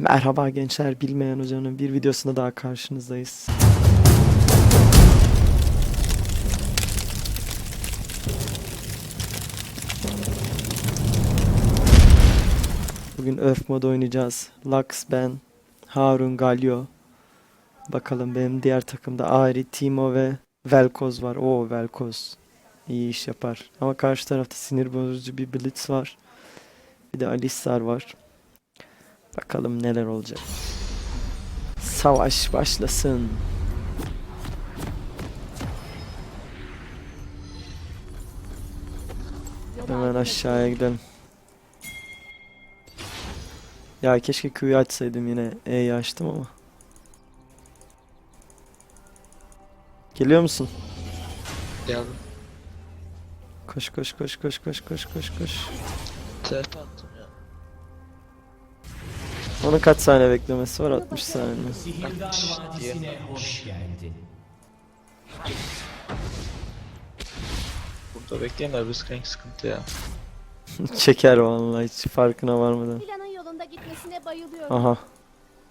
Merhaba gençler, bilmeyen hocanın bir videosunda daha karşınızdayız. Bugün Earth mod oynayacağız. Lux ben, Harun Galio. Bakalım benim diğer takımda Ari, Timo ve Velkoz var. Oo Velkoz. iyi iş yapar. Ama karşı tarafta sinir bozucu bir Blitz var. Bir de Alistar var. Bakalım neler olacak. Savaş başlasın. Hemen aşağıya gidelim. Ya keşke Q'yu açsaydım yine. E'yi açtım ama. Geliyor musun? Geldim. Koş koş koş koş koş koş koş koş. Telef attım. Onun kaç saniye beklemesi var? 60 saniye. Burada bekleyin de risk rank sıkıntı ya. Çeker vallahi hiç farkına varmadan. Planın yolunda gitmesine bayılıyorum. Aha.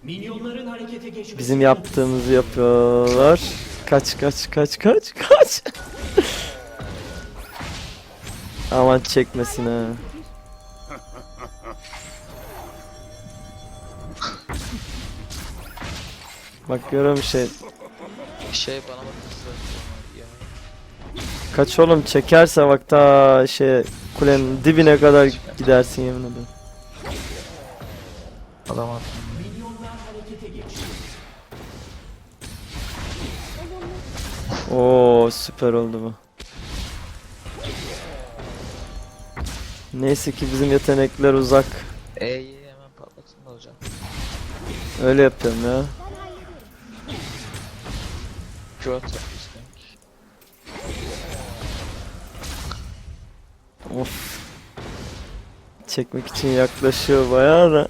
Minyonların harekete geçmesi Bizim yaptığımızı yapıyorlar. Kaç kaç kaç kaç kaç. Aman çekmesin ha. Bak görüyorum şey. Şey bana bak. Kaç oğlum çekerse bak ta şey kulenin dibine kadar gidersin yemin ederim. Adam geçti. Oo süper oldu bu. Neyse ki bizim yetenekler uzak. E'yi hemen patlatın da hocam. Öyle yapıyorum ya. Q at risk rank. Of. Çekmek için yaklaşıyor bayağı da.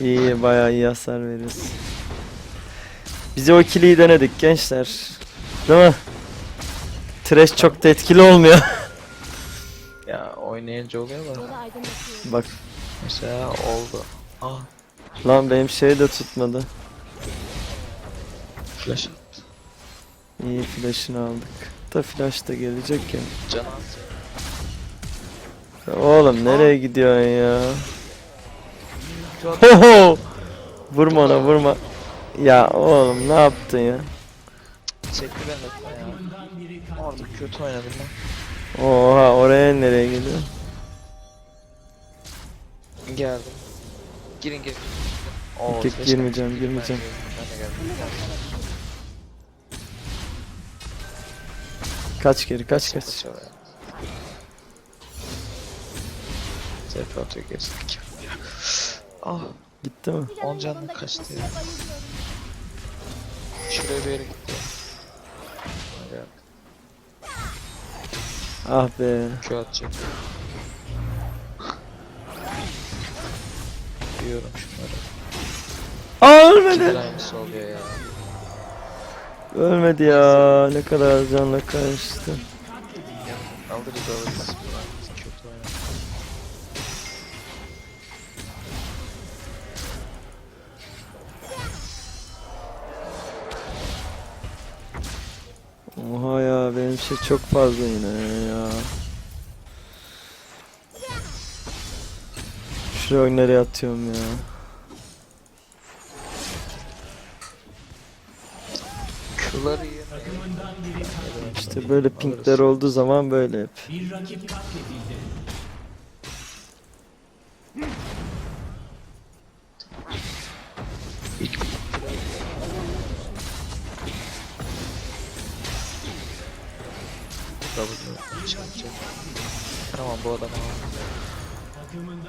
İyi bayağı iyi hasar veriyoruz. Bize o ikiliyi denedik gençler. Değil mi? Trash çok da etkili olmuyor. Ya oynayınca oluyor da. Bak Mesela oldu. Ah lan benim şey de tutmadı. flash. İyi flash'ını aldık. Da flash da gelecek ya. Can. Ya Oğlum nereye gidiyorsun ya? Hoho! Vurma ona vurma. Ya oğlum ne yaptın ya? Çekti ben de ya. Orada kötü oynadım ben. Oha oraya nereye gidiyor? Geldim. Girin girin. Oo, girmeyeceğim, girmeyeceğim. Ben de geldim. Kaç geri kaç kaç. Kaç Telef atıyor gezdik. Ah Gitti mi? Planın On canlı yolunda kaçtı ya. şuraya bir yere gitti. Ah be. Q atacak. Diyorum şunları. Aa ölmedi. aynısı oluyor ya. Ölmedi ya. Ne kadar canla karıştı. Alırız alırız. Kötü oynadı. Oha ya benim şey çok fazla yine ya. Şuraya oyun nereye atıyorum ya. Katledildi. İşte böyle pinkler olduğu zaman böyle hep. Tamam bu adam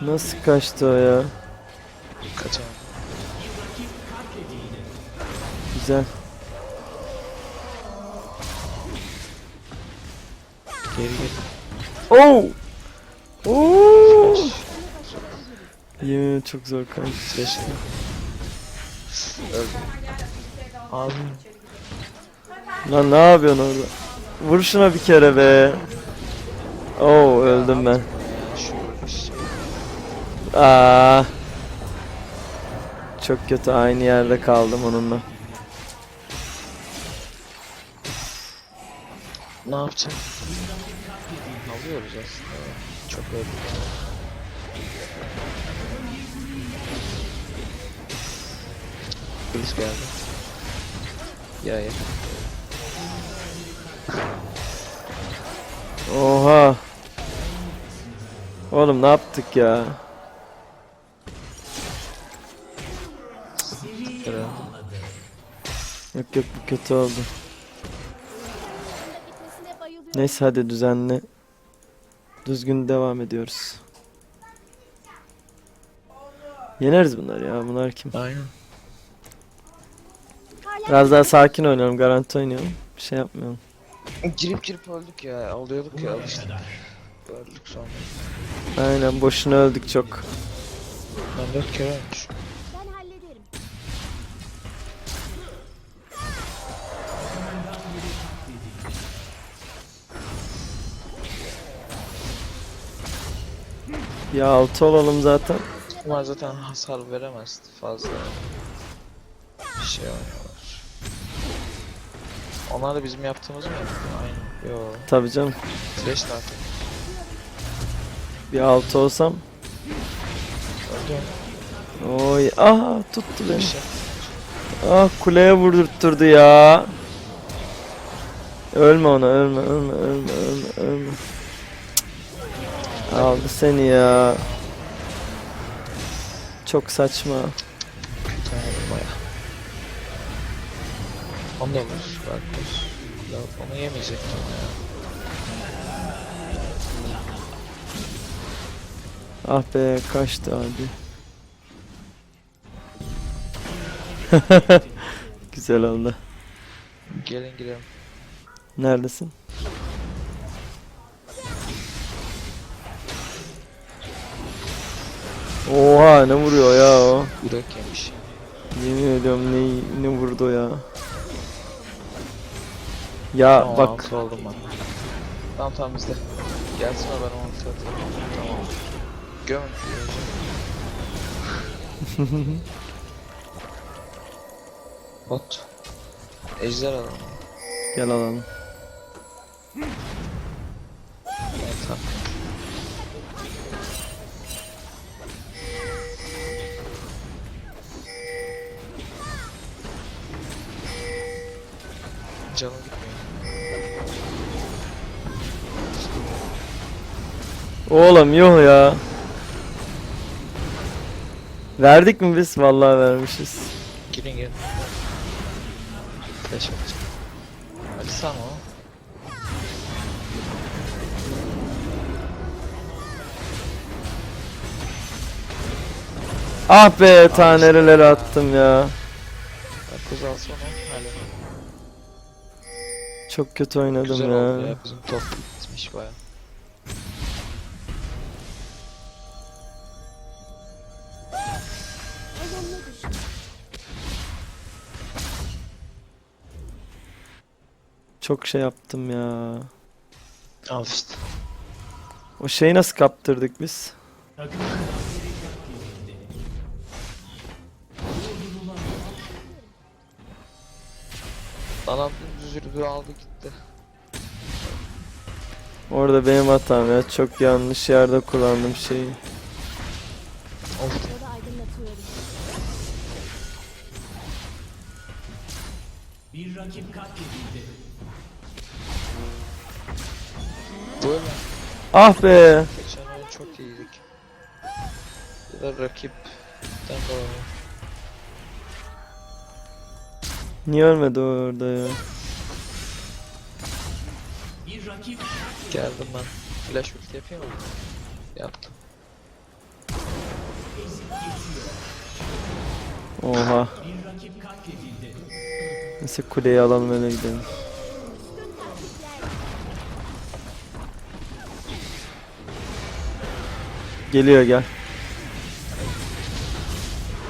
Nasıl kaçtı o ya? kaçamam. Güzel. Geri geri. Oh! Oo! Yemin ederim çok zor. Flash. Öldü. Abi. Lan ne yapıyorsun orada? Vur şuna bir kere be. Oo öldüm ben. Aa. Çok kötü aynı yerde kaldım onunla. Ne yapacağım? Alıyoruz aslında. Çok öldük. Polis geldi. Ya ya. Oha. Oğlum ne yaptık ya? Yok yok bu kötü oldu. Neyse hadi düzenli. Düzgün devam ediyoruz. Yeneriz bunlar ya. Bunlar kim? Aynen. Biraz daha sakin oynayalım. Garanti oynayalım. Bir şey yapmayalım. Girip girip öldük ya. Alıyorduk ya alıştık. Öldük sonra. Aynen boşuna öldük çok. Ben dört kere ölmüş. Ya altı olalım zaten. Bunlar zaten hasar veremez fazla. Bir şey oynuyorlar. Onlar da bizim yaptığımız mı yaptı? Aynen. Yo. Tabii canım. Flash zaten. Bir altı olsam. Öldü. Oy. Aha tuttu beni. şey. Ah kuleye vurdurtturdu ya. Ölme ona ölme ölme ölme ölme ölme. Aldı seni ya. Çok saçma. Onu. Bak vur. Ya onu yemeyecektim ama ya. Ah be kaçtı abi. Güzel oldu. Gelin girelim. Neredesin? Oha ne vuruyor ya o. Burak yemiş. Yemin ediyorum ne, ne vurdu ya. Ya Tamam, bak oldum ben. Tamam tamam bizde. Gelsin o ben onu atayım. Tamam. Gömün. Bot. Ejder alalım. gel alalım. Evet, tamam. Canım gitmiyor. Oğlum yok ya. Verdik mi biz? Vallahi vermişiz. Girin girin. Flash atacağım. Sen o. Ah be tanereleri attım ya. Karpuz alsana. Hala. Çok kötü oynadım Güzel ya. oldu ya. Bizim top gitmiş baya. Çok şey yaptım ya. Al işte. O şeyi nasıl kaptırdık biz? Adam düzürdü aldı gitti. Orada benim hatam ya. Çok yanlış yerde kullandım şeyi. Of. Bir rakip katledildi. Böyle. Ah be. Geçen çok iyiydik. Bir de rakipten dolayı. Niye ölmedi orada ya? Geldim ben. Flash ulti yapayım mı? Yaptım. Oha. bir rakip katledildi. Neyse kuleyi alalım öyle gidelim. Geliyor gel.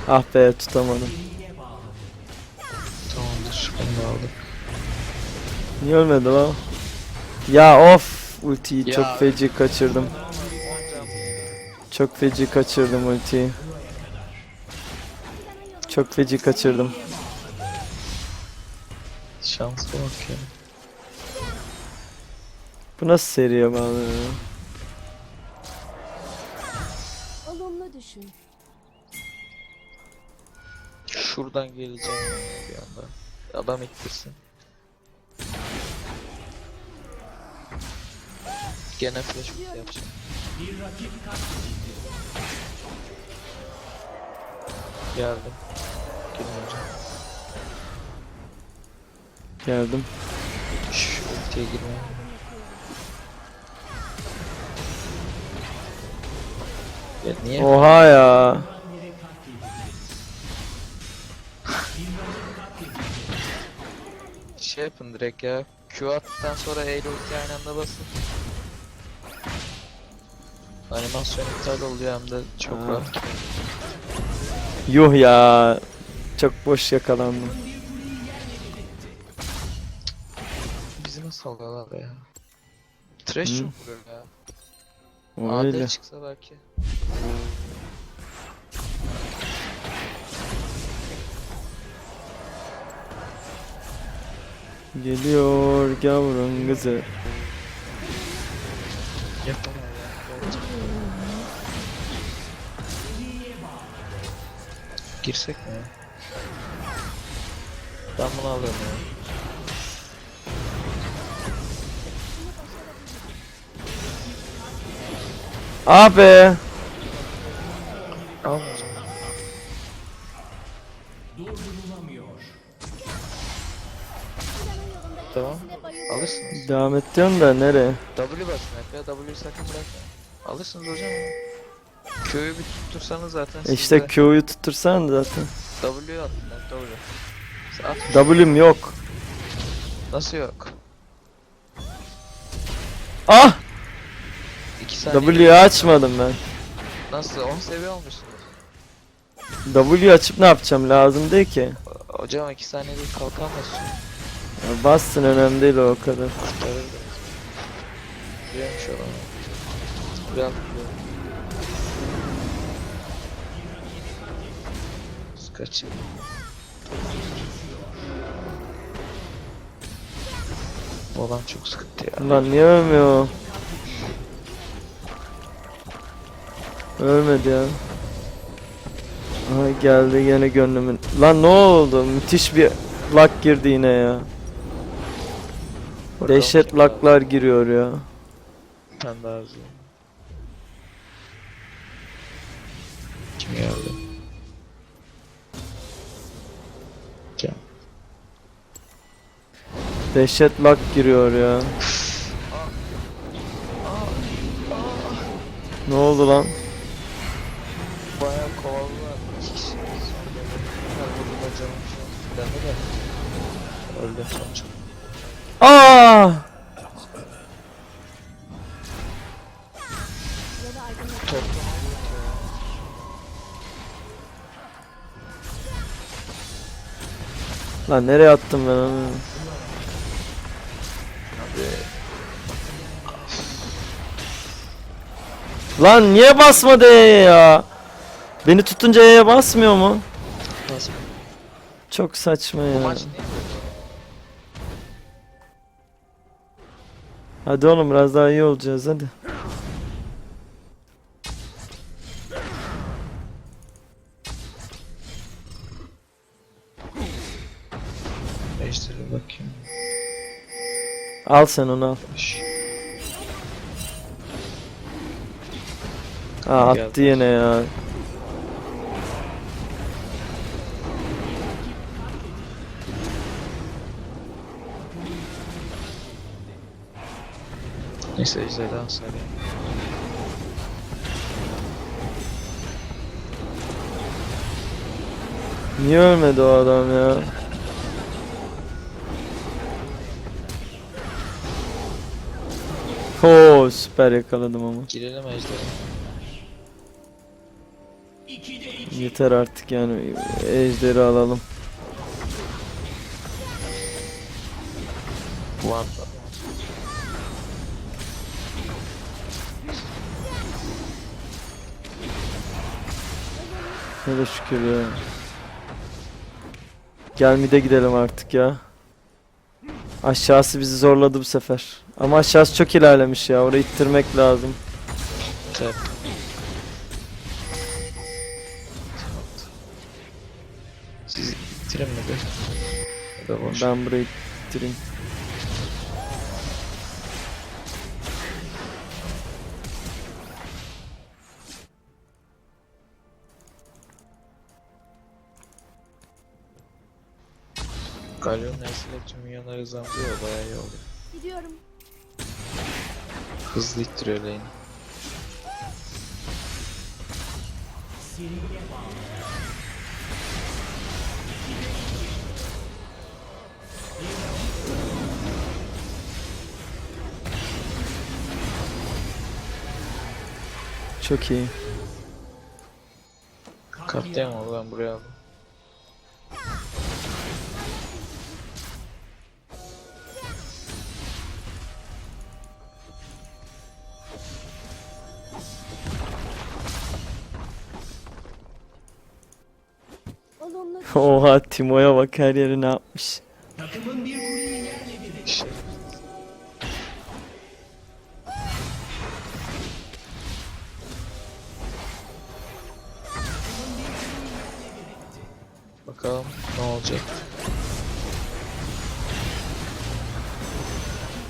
Ah be tutamadım. Niye ölmedi lan? Ya of ultiyi Ya. çok feci kaçırdım. Çok feci kaçırdım ultiyi. Çok feci kaçırdım. Şansa bak ya. Bu nasıl seriye bağlı ya? Olumlu düşün. Şuradan geleceğim bir anda. Adam ittirsin. Gene flash yapacağım. Bir rakip katledildi. Geldim. Girmeyeceğim. Geldim. Şu ultiye girmeye. Ya niye? Oha ya. Şey yapın direkt ya. Q attıktan sonra E ile ulti aynı anda basın. Animasyon iptal oluyor hem de çok Aa. rahat. Yuh ya. Çok boş yakalandım. Bizi nasıl alıyorlar ya? Trash Hı. çok vuruyor ya. Öyle. AD çıksa belki. Geliyor gavurun kızı. Yapamıyor Girsek mi? Ben bunu alıyorum ya. Ah. Planın yolunda Tamam. Alırsınız. Devam et diyorsun da nereye? W basın hep ya. W'yu sakın bırakmayın. Alırsınız hocam Q'yu bir tuttursanız zaten sizde. İşte Q'yu tuttursan zaten. W. Sen At. W'm yok. Nasıl yok? Ah! 2 saniye. W'yu açmadım ben. Nasıl? 10 seviye olmuşsunuz. W açıp ne yapacağım lazım değil ki. Hocam 2 saniyede kalkan basıyor. Ya bassın önemli değil o kadar. Kurtarır beni. Güzelmiş o. Güzel Kaçayım. Bu adam çok sıkıntı ya. Lan niye ölmüyor? Ölmedi ya. Aha geldi yine gönlümün. Lan ne oldu? Müthiş bir lag girdi yine ya. Bakalım Dehşet kim laglar giriyor ya. Ben daha hızlı. Dehşet lag giriyor ya. Ne oldu lan? Bayağı kovaladılar. İki kişi. Vurdum canım şu an. De Lan nereye attım ben onu? Lan niye basmadı E'ye ya? Beni tutunca E'ye basmıyor mu? Çok saçma ya. maç? Hadi oğlum biraz daha iyi olacağız hadi. Değiştirir bakayım. Al sen onu al. Şş. Geldi. attı yine ya. Neyse ejderha sarayım. Niye ölmedi o adam ya? Oo süper yakaladım ama. Girelim ejderha. 2'de 2. Yeter artık yani ejderi alalım. Da. Ne de şükür ya. Gel mide gidelim artık ya. Aşağısı bizi zorladı bu sefer. Ama aşağısı çok ilerlemiş ya. Orayı ittirmek lazım. Trap. Boş. Ben burayı ittireyim. Galyon neyse tüm milyonlar hızlandırıyor bayağı iyi oldu. Gidiyorum. Hızlı ittiriyor lane'i. Sinirle bağlı. Çok iyi. Oldu ben buraya aldım. Oha Timo'ya bak her yeri ne yapmış. Bakalım ne olacak.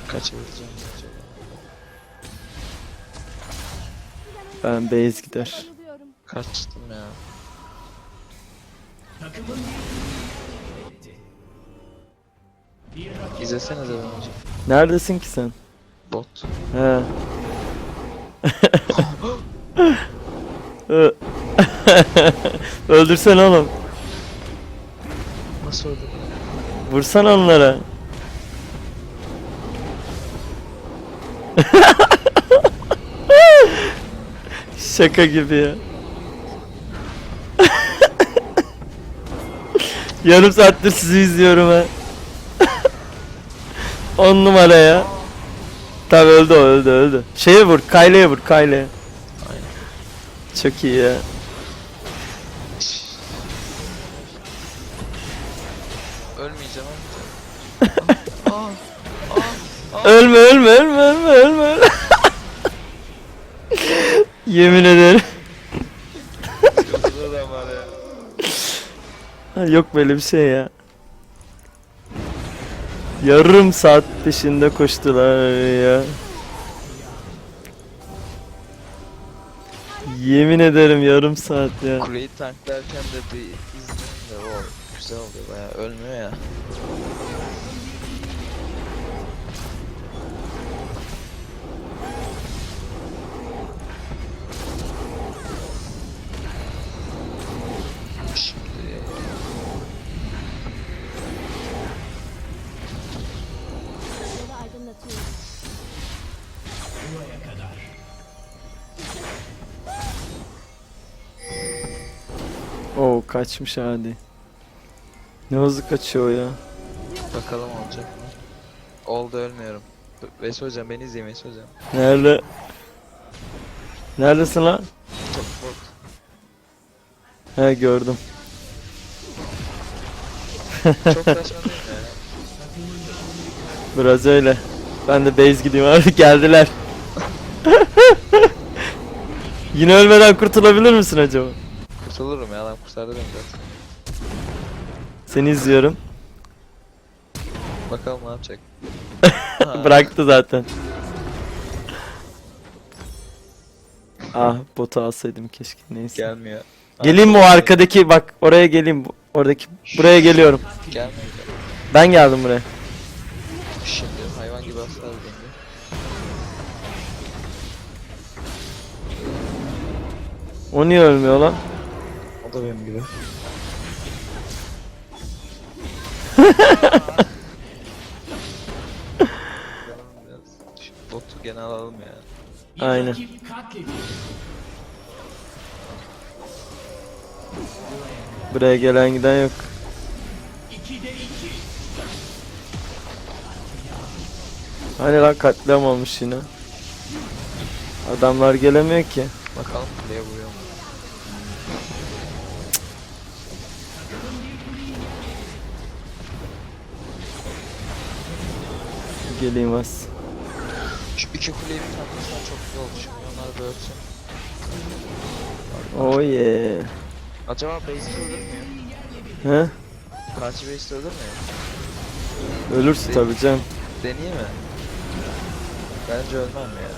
Kaçabileceğim acaba? Ben base gider. Kaçtım ya. İzlesenize ben hocam. Neredesin ki sen? Bot. He. Öldürsen oğlum. Vursan onlara. Şaka gibi ya. Yarım saattir sizi izliyorum ha. 10 numara ya. Tabi öldü öldü öldü. Şeye vur, Kayle'ye vur, Kayle'ye. Çok iyi ya. Ölme ölme ölme ölme ölme. Yemin ederim. Yok böyle bir şey ya. Yarım saat peşinde koştular ya. Yemin ederim yarım saat ya. Kuleyi tanklarken de bir izleyin de o güzel oluyor bayağı ölmüyor ya. Oo kaçmış hadi. Ne hızlı kaçıyor ya. bakalım olacak mı? Oldu ölmüyorum. Veys hocam beni izleyin Veys hocam. Nerede? Neredesin lan? Çok. He gördüm. Çok saçma değil mi ya? Biraz öyle. Ben de base gideyim abi geldiler. Yine ölmeden kurtulabilir misin acaba? Kurtulurum ya lan kurtardı beni zaten. Seni izliyorum. Bakalım ne yapacak. Ha, Bıraktı zaten. Ah botu alsaydım keşke neyse. Gelmiyor. Geleyim mi o arkadaki bak oraya geleyim. Oradaki buraya geliyorum. Gelmiyor. Ben geldim buraya. Şimdi hayvan gibi asla beni. O niye ölmüyor lan? O da benim gibi. Botu gene alalım ya. Aynen. Buraya gelen giden yok. Hani lan katliam olmuş yine. Adamlar gelemiyor ki. Bakalım kuleye vuruyor mu? Geleyim az. Şu iki kuleyi bir tanesi çok güzel oldu. Şimdi onları bölsün. Oh yeah. Acaba base'i öldürmüyor? He? Karşı base'i öldürmüyor. Ölürsün tabii canım. Deneyeyim mi? Bence ölmem ya.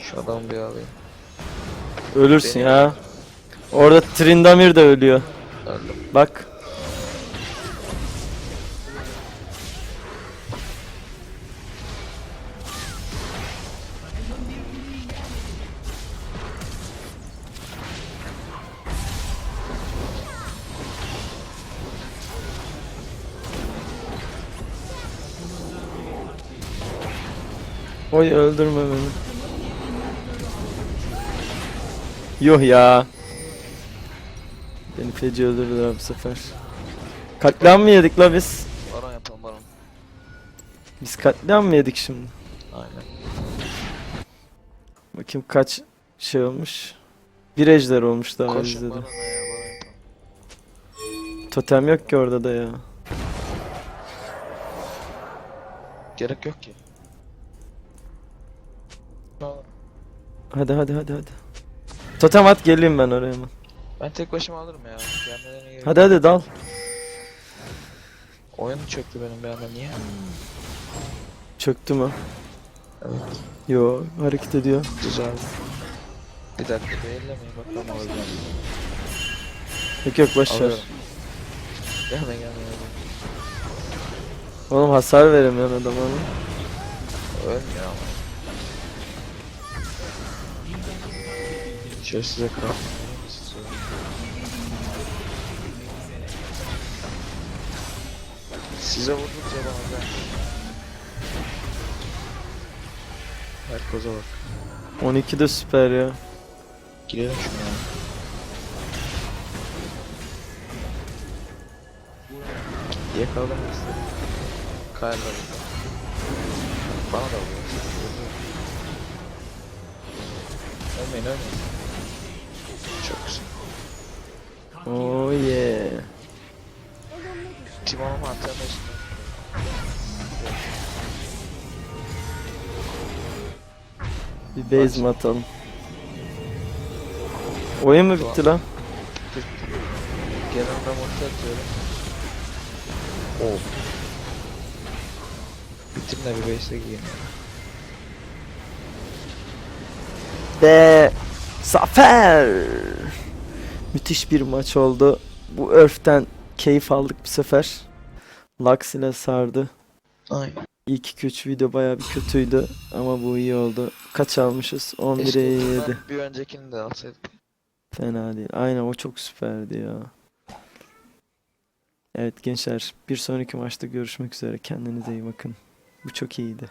Şu adamı bir alayım. Ölürsün Benim- ya. Orada Trindamir de ölüyor. Öldüm. Bak. Oy öldürme beni. Yuh ya. Beni feci öldürdüler bu sefer. Katliam mı yedik la biz? Baron yapalım baron. Biz katliam mı yedik şimdi? Aynen. Bakayım kaç şey olmuş. Bir ejder olmuş daha Koşun bizde de. barona ya baron yapalım. Totem yok ki orada da ya. Gerek yok ki. Hadi hadi hadi hadi. Totem at geleyim ben oraya hemen. Ben tek başıma alırım ya. Gelmelerine gerek Hadi hadi dal. Oyun çöktü benim bir anda niye? Çöktü mü? Evet. Yo hareket ediyor. Güzel. Bir dakika belirlemeyin bakalım alacağım. Yok yok boş ver. Gelme gelme gelme. Oğlum hasar veremiyorsun adama. ama. Ölmüyor ama. Size kral. Size vurdukça bana ben. Herkese bak. 12 de süper ya. Girelim şuna. Yakaladım istedim. Kayarlar. Bana da vuruyor. Ölmeyin ölmeyin. Çok güzel. Oh yeah. Timon'un antrenörü üstüne. Bir base mi atalım? Oyun mu bitti lan? Yanımda mutlu atıyorum. Oh. Bittim de bir base'e giyeyim. Ve zafer. Müthiş bir maç oldu. Bu örften keyif aldık bu sefer. Lux ile sardı. Aynen. İlk 2-3 video baya bir kötüydü ama bu iyi oldu. Kaç almışız? 11'e Keşke 7. bundan Bir öncekini de alsaydık. Fena değil. Aynen o çok süperdi ya. Evet gençler bir sonraki maçta görüşmek üzere. Kendinize iyi bakın. Bu çok iyiydi.